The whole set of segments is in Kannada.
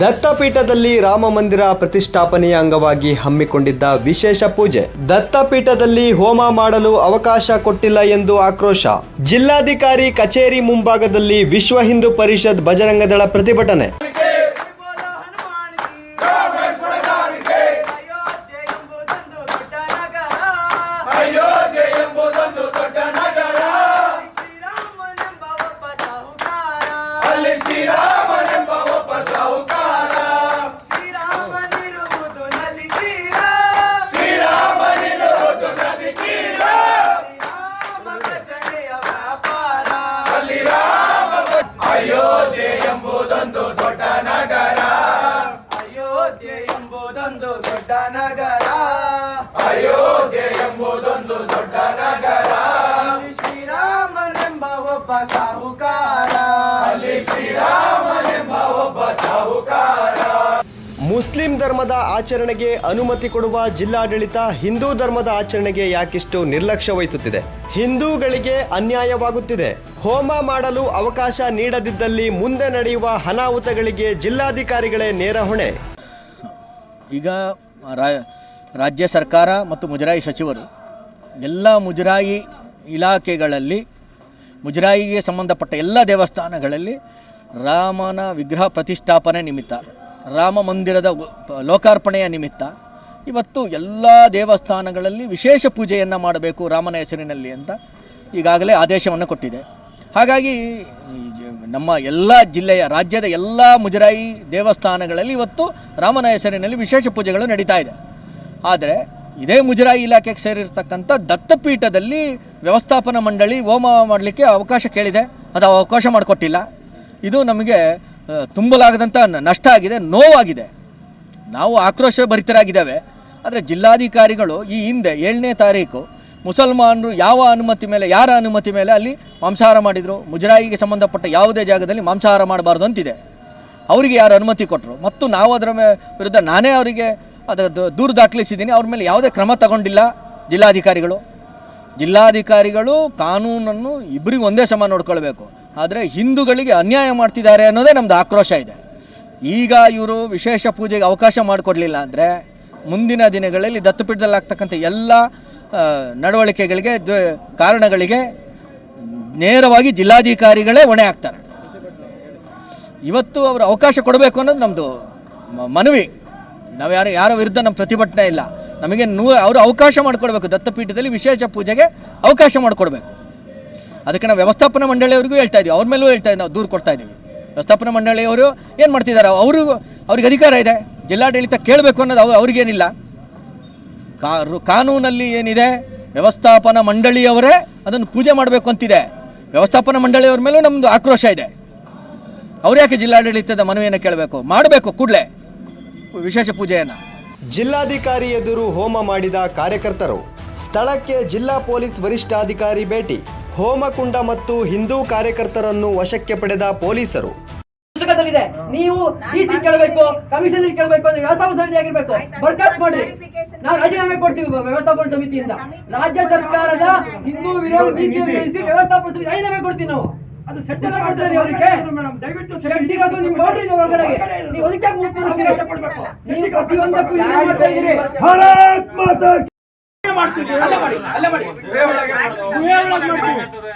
ದತ್ತಪೀಠದಲ್ಲಿ ರಾಮ ಮಂದಿರ ಪ್ರತಿಷ್ಠಾಪನೆಯ ಅಂಗವಾಗಿ ಹಮ್ಮಿಕೊಂಡಿದ್ದ ವಿಶೇಷ ಪೂಜೆ. ದತ್ತಪೀಠದಲ್ಲಿ ಹೋಮ ಮಾಡಲು ಅವಕಾಶ ಕೊಟ್ಟಿಲ್ಲ ಎಂದು ಆಕ್ರೋಶ. ಜಿಲ್ಲಾಧಿಕಾರಿ ಕಚೇರಿ ಮುಂಭಾಗದಲ್ಲಿ ವಿಶ್ವ ಹಿಂದೂ ಪರಿಷತ್ ಬಜರಂಗದಳ ಪ್ರತಿಭಟನೆ. ಎಂಬುದೊಂದು ದೊಡ್ಡ ನಗರ. ಅಯೋಧ್ಯೆ ಎಂಬುದೊಂದು ದೊಡ್ಡ ನಗರ. ಅಲ್ಲಿ ಶ್ರೀರಾಮನೆಂಬ ಒಬ್ಬ ಸಾಹುಕಾರ. ಅಲ್ಲಿ ಶ್ರೀರಾಮನೆಂಬ ಒಬ್ಬ ಸಾಹುಕಾರ. ಮುಸ್ಲಿಂ ಧರ್ಮದ ಆಚರಣೆಗೆ ಅನುಮತಿ ಕೊಡುವ ಜಿಲ್ಲಾಡಳಿತ ಹಿಂದೂ ಧರ್ಮದ ಆಚರಣೆಗೆ ಯಾಕಿಷ್ಟು ನಿರ್ಲಕ್ಷ್ಯ ವಹಿಸುತ್ತಿದೆ. ಹಿಂದೂಗಳಿಗೆ ಅನ್ಯಾಯವಾಗುತ್ತಿದೆ. ಹೋಮ ಮಾಡಲು ಅವಕಾಶ ನೀಡದಿದ್ದಲ್ಲಿ ಮುಂದೆ ನಡೆಯುವ ಅನಾಹುತಗಳಿಗೆ ಜಿಲ್ಲಾಧಿಕಾರಿಗಳೇ ನೇರ ಹೊಣೆ. ಈಗ ರಾಜ್ಯ ಸರ್ಕಾರ ಮತ್ತು ಮುಜರಾಯಿ ಸಚಿವರು ಎಲ್ಲ ಮುಜರಾಯಿ ಇಲಾಖೆಗಳಲ್ಲಿ, ಮುಜರಾಯಿಗೆ ಸಂಬಂಧಪಟ್ಟ ಎಲ್ಲ ದೇವಸ್ಥಾನಗಳಲ್ಲಿ ರಾಮನ ವಿಗ್ರಹ ಪ್ರತಿಷ್ಠಾಪನೆ ನಿಮಿತ್ತ, ರಾಮ ಮಂದಿರದ ಲೋಕಾರ್ಪಣೆಯ ನಿಮಿತ್ತ ಇವತ್ತು ಎಲ್ಲ ದೇವಸ್ಥಾನಗಳಲ್ಲಿ ವಿಶೇಷ ಪೂಜೆಯನ್ನು ಮಾಡಬೇಕು ರಾಮನ ಹೆಸರಿನಲ್ಲಿ ಅಂತ ಈಗಾಗಲೇ ಆದೇಶವನ್ನು ಕೊಟ್ಟಿದೆ. ಹಾಗಾಗಿ ನಮ್ಮ ಎಲ್ಲ ಜಿಲ್ಲೆಯ, ರಾಜ್ಯದ ಎಲ್ಲ ಮುಜರಾಯಿ ದೇವಸ್ಥಾನಗಳಲ್ಲಿ ಇವತ್ತು ರಾಮನ ಹೆಸರಿನಲ್ಲಿ ವಿಶೇಷ ಪೂಜೆಗಳು ನಡೀತಾ ಇದೆ. ಆದರೆ ಇದೇ ಮುಜರಾಯಿ ಇಲಾಖೆಗೆ ಸೇರಿರ್ತಕ್ಕಂಥ ದತ್ತಪೀಠದಲ್ಲಿ ವ್ಯವಸ್ಥಾಪನಾ ಮಂಡಳಿ ಹೋಮ ಮಾಡಲಿಕ್ಕೆ ಅವಕಾಶ ಕೇಳಿದೆ. ಅದು ಅವಕಾಶ ಮಾಡಿಕೊಟ್ಟಿಲ್ಲ. ಇದು ನಮಗೆ ತುಂಬಲಾಗದಂಥ ನಷ್ಟ ಆಗಿದೆ, ನೋವಾಗಿದೆ. ನಾವು ಆಕ್ರೋಶ ಭರಿತರಾಗಿದ್ದೇವೆ. ಆದರೆ ಜಿಲ್ಲಾಧಿಕಾರಿಗಳು ಈ ಹಿಂದೆ ಏಳನೇ ತಾರೀಕು ಮುಸಲ್ಮಾನರು ಯಾವ ಅನುಮತಿ ಮೇಲೆ, ಯಾರ ಅನುಮತಿ ಮೇಲೆ ಅಲ್ಲಿ ಮಾಂಸಾಹಾರ ಮಾಡಿದರು? ಮುಜರಾಯಿಗೆ ಸಂಬಂಧಪಟ್ಟ ಯಾವುದೇ ಜಾಗದಲ್ಲಿ ಮಾಂಸಾಹಾರ ಮಾಡಬಾರ್ದು ಅಂತಿದೆ. ಅವರಿಗೆ ಯಾರು ಅನುಮತಿ ಕೊಟ್ಟರು ಮತ್ತು ನಾವು ಅದರ ವಿರುದ್ಧ ನಾನೇ ಅವರಿಗೆ ಅದು ದೂರು ದಾಖಲಿಸಿದ್ದೀನಿ. ಅವ್ರ ಮೇಲೆ ಯಾವುದೇ ಕ್ರಮ ತಗೊಂಡಿಲ್ಲ ಜಿಲ್ಲಾಧಿಕಾರಿಗಳು. ಜಿಲ್ಲಾಧಿಕಾರಿಗಳು ಕಾನೂನನ್ನು ಇಬ್ಬರಿಗೂ ಒಂದೇ ಸಮ ನೋಡ್ಕೊಳ್ಬೇಕು. ಆದರೆ ಹಿಂದೂಗಳಿಗೆ ಅನ್ಯಾಯ ಮಾಡ್ತಿದ್ದಾರೆ ಅನ್ನೋದೇ ನಮ್ಮದು ಆಕ್ರೋಶ ಇದೆ. ಈಗ ಇವರು ವಿಶೇಷ ಪೂಜೆಗೆ ಅವಕಾಶ ಮಾಡಿಕೊಡ್ಲಿಲ್ಲ ಅಂದರೆ ಮುಂದಿನ ದಿನಗಳಲ್ಲಿ ದತ್ತುಪೀಠದಲ್ಲಿ ಆಗ್ತಕ್ಕಂಥ ಎಲ್ಲ ನಡವಳಿಕೆಗಳಿಗೆ ಕಾರಣಗಳಿಗೆ ನೇರವಾಗಿ ಜಿಲ್ಲಾಧಿಕಾರಿಗಳೇ ಹೊಣೆ ಆಗ್ತಾರೆ. ಇವತ್ತು ಅವರು ಅವಕಾಶ ಕೊಡಬೇಕು ಅನ್ನೋದು ನಮ್ಮದು ಮನವಿ. ನಾವು ಯಾರು, ಯಾರ ವಿರುದ್ಧ ನಮ್ಮ ಪ್ರತಿಭಟನೆ ಇಲ್ಲ. ನಮಗೆ ನೂ ಅವರು ಅವಕಾಶ ಮಾಡಿಕೊಡ್ಬೇಕು. ದತ್ತಪೀಠದಲ್ಲಿ ವಿಶೇಷ ಪೂಜೆಗೆ ಅವಕಾಶ ಮಾಡಿಕೊಡ್ಬೇಕು. ಅದಕ್ಕೆ ನಾವು ವ್ಯವಸ್ಥಾಪನಾ ಮಂಡಳಿಯವರಿಗೂ ಹೇಳ್ತಾ ಇದ್ದೀವಿ ಅವ್ರ ಮೇಲೂ ಹೇಳ್ತಾ ನಾವು ದೂರು ಕೊಡ್ತಾ ಇದ್ದೀವಿ ವ್ಯವಸ್ಥಾಪನಾ ಮಂಡಳಿಯವರು ಏನು ಮಾಡ್ತಿದ್ದಾರೆ? ಅವರು, ಅವ್ರಿಗೆ ಅಧಿಕಾರ ಇದೆ. ಜಿಲ್ಲಾಡಳಿತ ಕೇಳಬೇಕು ಅನ್ನೋದು ಅವ್ರು ಅವ್ರಿಗೇನಿಲ್ಲ. ಕಾನೂನಲ್ಲಿ ಏನಿದೆ? ವ್ಯವಸ್ಥಾಪನಾ ಮಂಡಳಿಯವರೇ ಅದನ್ನು ಪೂಜೆ ಮಾಡಬೇಕು ಅಂತಿದೆ. ವ್ಯವಸ್ಥಾಪನಾ ಮಂಡಳಿಯವ್ರ ಮೇಲೂ ನಮ್ಮದು ಆಕ್ರೋಶ ಇದೆ. ಅವ್ರು ಯಾಕೆ ಜಿಲ್ಲಾಡಳಿತದ ಮನವಿಯನ್ನು ಕೇಳಬೇಕು? ಮಾಡಬೇಕು ಕೂಡಲೇ. ವಿಶೇಷ ಪೂಜೆಯನ್ನು. ಜಿಲ್ಲಾಧಿಕಾರಿ ಎದುರು ಹೋಮ ಮಾಡಿದ ಕಾರ್ಯಕರ್ತರು, ಸ್ಥಳಕ್ಕೆ ಜಿಲ್ಲಾ ಪೊಲೀಸ್ ವರಿಷ್ಠಾಧಿಕಾರಿ ಭೇಟಿ, ಹೋಮಕುಂಡ ಮತ್ತು ಹಿಂದೂ ಕಾರ್ಯಕರ್ತರನ್ನು ವಶಕ್ಕೆ ಪಡೆದ ಪೊಲೀಸರು. ಪುಸ್ತಕದಲ್ಲಿದೆ ನೀವು ಡಿಸಿ ಕೇಳಬೇಕು ಕಮಿಷನ್ ಕೇಳಬೇಕು ಅಂದ್ರೆ ವ್ಯವಸ್ಥಾಪನ ಸಮಿತಿ ಆಗಿರ್ಬೇಕು. ಬರ್ಕಟ್ ಮಾಡಿ. ನಾವು ರಾಜೀನಾಮೆ ಕೊಡ್ತೀವಿ ವ್ಯವಸ್ಥಾಪನ ಸಮಿತಿಯಿಂದ. ರಾಜ್ಯ ಸರ್ಕಾರದ ಹಿಂದೂ ವಿರೋಧಿ ನೀತಿ ವಿರೋಧಿಸಿ ವ್ಯವಸ್ಥಾಪನ ಸಮಿತಿ ರಾಜೀನಾಮೆ ಕೊಡ್ತೀವಿ ನಾವು. ಅದು ಸೆಟ್ ಮಾಡ್ತೀವಿ ಅವರಿಗೆ ದಯವಿಟ್ಟು ಇರೋದು ನಿಮ್ ನೋಡ್ರಿ ನೀವು ಒಳಗಡೆಗೆ ನೀವು ಅದಕ್ಕೆ? ನೀವು ಪ್ರತಿಯೊಂದಕ್ಕೂ ಮಾಡ್ತಾ ಇದ್ದೀರಿ. ಅಲ್ಲೇ ಮಾಡಿ ಅಲ್ಲೇ ಮಾಡಿ.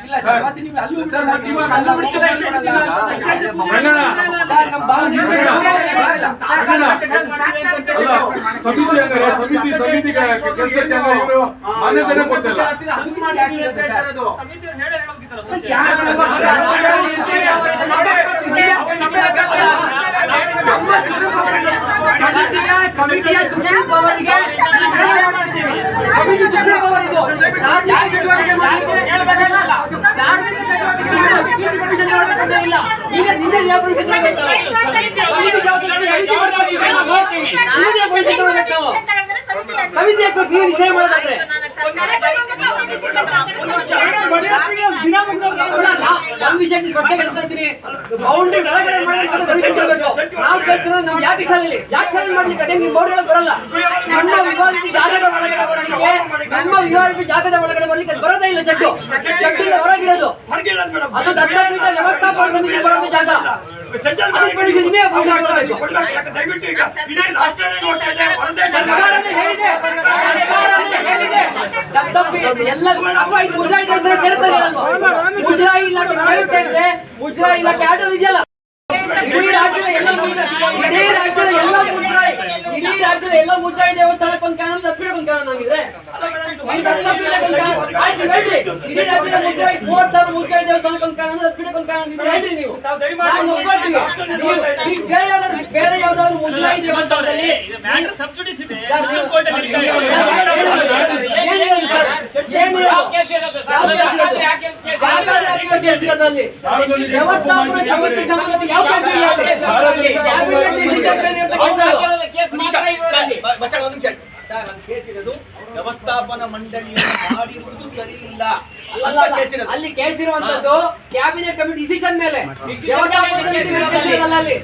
ಇಲ್ಲ ಸರ್ ಮತ್ತೆ ನೀವು ಅಲ್ಲೂ ಸರ್ ಮತ್ತೆ ಇವಾಗ ಅಲ್ಲೂ ಬಿಡ್ತೀರಾ? ಸರ್, ನಮ್ಮ ಭಾವನೆ. ಸಮಿತಿ ಸಮಿತಿ ಸಮಿತಿ ಕೆಲಸಕ್ಕೆ ಇವರು ಮಾನ್ಯತೆನೇ ಕೊಟ್ಟಿಲ್ಲ ಸಮಿತಿ ಮಾಡಿ ಸರ್. ಯಾರು ಕಮಿಟಿಯ ಸುಪ್ರೀಂ ಪವರ್ಗೆ ಕಮಿಟಿ ಸುಪ್ರೀಂ ಇದು ಧಾರ್ಮಿಕ ಚಟುವಟಿಕೆ ಮಾಡಲಿಕ್ಕೆ ಧಾರ್ಮಿಕ ಚಟುವಟಿಕೆ ಇಲ್ಲ. ಈಗ ನಿನ್ನೆ ಯಾವ ವಿಷಯ ಕಮಿಟಿ ಜವಾಬ್ದಾರಿ ಸಮಿತಿ ಮಾಡ್ತೀವಿ. ನಿಮ್ಮದೇ ಪರ್ಮಿಷನ್ ತಗೊಳ್ಬೇಕು ನಾವು. ಸಮಿತಿ ಹಾಕ್ಬೇಕು ನೀವು ವಿಷಯ ಮಾಡೋದಾದ್ರೆ ಅಲ್ಲ, ಬೌಂಡ್ರಿ ಒಳಗಡೆ ನಾವು ಯಾಕೆ ಶಾಲೆಯಲ್ಲಿ? ಯಾಕೆ ಶಾಲೆ ಮಾಡ್ಲಿಕ್ಕೆ? ಅದೇ ನೀವು ಬರಲ್ಲ. ನಮ್ಮ ವಿವಾದಿತ ಜಾಗದ ಒಳಗಡೆ ಬರ್ಲಿಕ್ಕೆ ನಮ್ಮ ವಿವಾದಿತ ಜಾಗದ ಒಳಗಡೆ ಬರ್ಲಿಕ್ಕೆ ಬರೋದೇ ಇಲ್ಲ ಹೊರಗೆ ಚೆಟ್ಟಿಂದ ಹೊರಗಿರೋದು. ಅದು ದತ್ತಪೀಠ ವ್ಯವಸ್ಥಾಪನಾ ಸಮಿತಿ ಬರೋದು ಜಾಗ. ಅದಕ್ಕೆ ನಿಮಗೆ ಸರ್ಕಾರನೇ ಹೇಳಿದೆ. ಎಲ್ಲ ಮುಜರಾಯಿ ದೇವಸ್ಥಾನ ಸೇರ್ತಾರೆ ಮುಜರಾಯಿ ಇಲಾಖೆ ಸೇರುತ್ತೆ ಮುಜರಾಯಿ ಇಲಾಖೆ ಆಡಲ್ ಇದೆಯಲ್ಲ? ಇಡೀ ರಾಜ್ಯದ ಎಲ್ಲ ಮುಜರಾಯಿ ಇಡೀ ರಾಜ್ಯದ ಎಲ್ಲ ಮುಜರಾಯಿ ಇಡೀ ರಾಜ್ಯದ ಎಲ್ಲ ಮುಜರಾಯಿ ದೇವಸ್ಥಾನಕ್ಕೆ ಒಂದು ಕಾನೂನು ಒಂದು ಕಾನೂನು ಆಗಿದೆ ಬೇರೆ ಯಾವ್ದಾದ್ರು ಮುಜರಾಯಿ ಇರೋದು ಅಲ್ಲಿ. ವ್ಯವಸ್ಥಾಪನಾ ಸಮಿತಿ ಸಂಬಂಧ ಯಾವ ಕೇಸ್ ಇಲ್ಲ ಮಂಡಳಿ. ವ್ಯವಸ್ಥಾಪನಾ ಮಂಡಳಿಯನ್ನು ಮಾಡಿರುವುದು ಸರಿ ಇಲ್ಲ ಅಲ್ಲ, ಅಲ್ಲ, ಅಲ್ಲಿ ಕೇಸ್ ಇರುವಂತದ್ದು ಕ್ಯಾಬಿನೆಟ್ ಕಮಿಟಿ ಡಿಸಿಷನ್ ಮೇಲೆ. ವ್ಯವಸ್ಥಾಪನ ಸಮಿತಿ ಮೇಲೆ ಕೇಸ್ ಇರೋದಲ್ಲ ಅಲ್ಲಿ.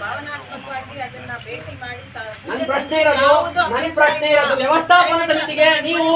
ಭಾವನಾತ್ಮಕವಾಗಿ ಅದನ್ನ ಭೇಟಿ ಮಾಡಿ ಸ- ಪ್ರಶ್ನೆ ಇರೋದು ಪ್ರಶ್ನೆ ಇರೋದು ವ್ಯವಸ್ಥಾಪನ ಸಮಿತಿಗೆ ನೀವು